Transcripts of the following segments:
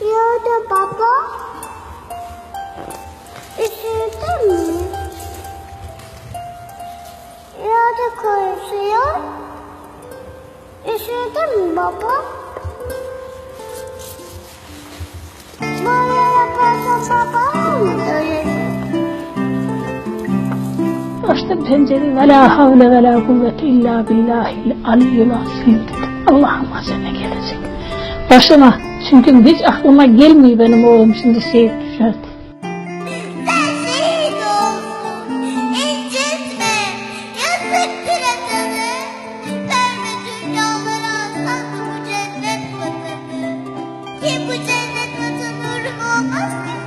Ya da baba. Üşüdün mü? Da konuşuyor. Üşüdün mü baba? Böyle yaparsa baba mı öyle? Açtım pencereyi ve la havle ve la kuvvete illa billahil aliyyul azim dedim. Allah'ıma sana gelecek. Başıma çünkü hiç aklıma gelmiyor benim oğlum şimdi şehit düşerdi. Ki bu cennet vatanı olmaz ki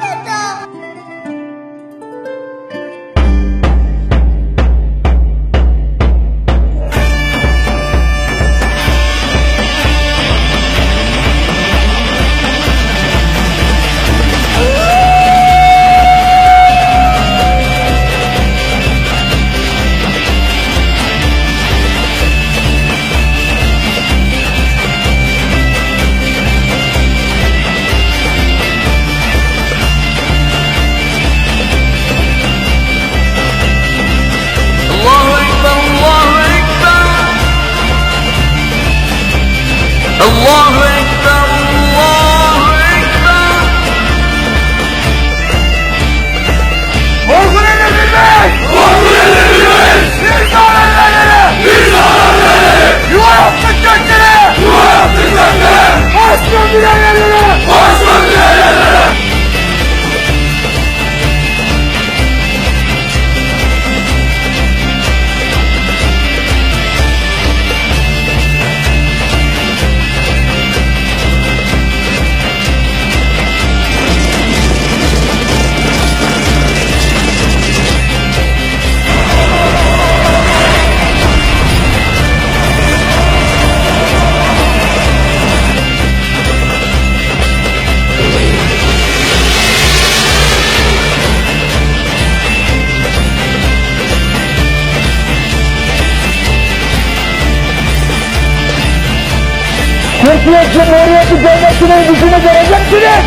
Türkiye Cumhuriyeti Devleti'nin gücünü göreceksiniz.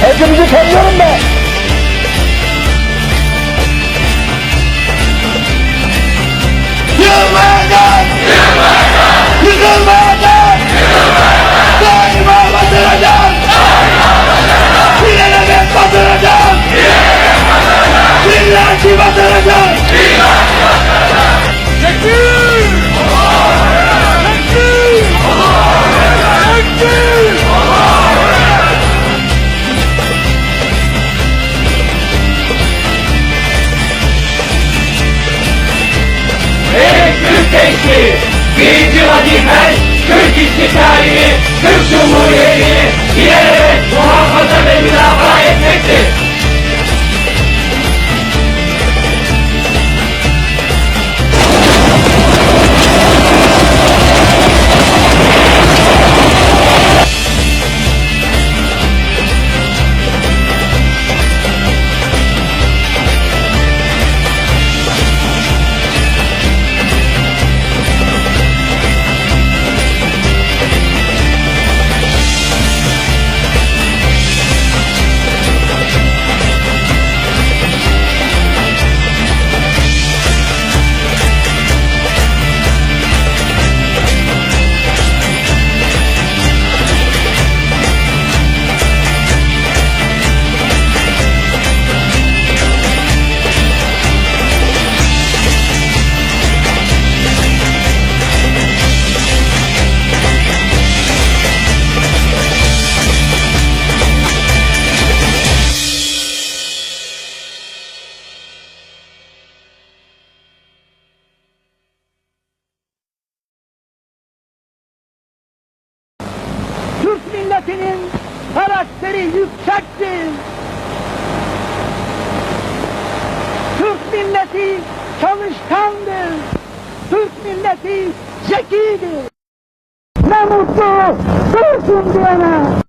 Hepinizi tanıyorum ben. Gençliği! Birinci vazifen Türk istiklalini, Türk Cumhuriyeti'ni ilelebet muhafaza ve müdafaa etmektir. Karakteri yüksektir. Türk milleti çalışkandır. Türk milleti zekidir. Ne mutlu Türk'üm diyene.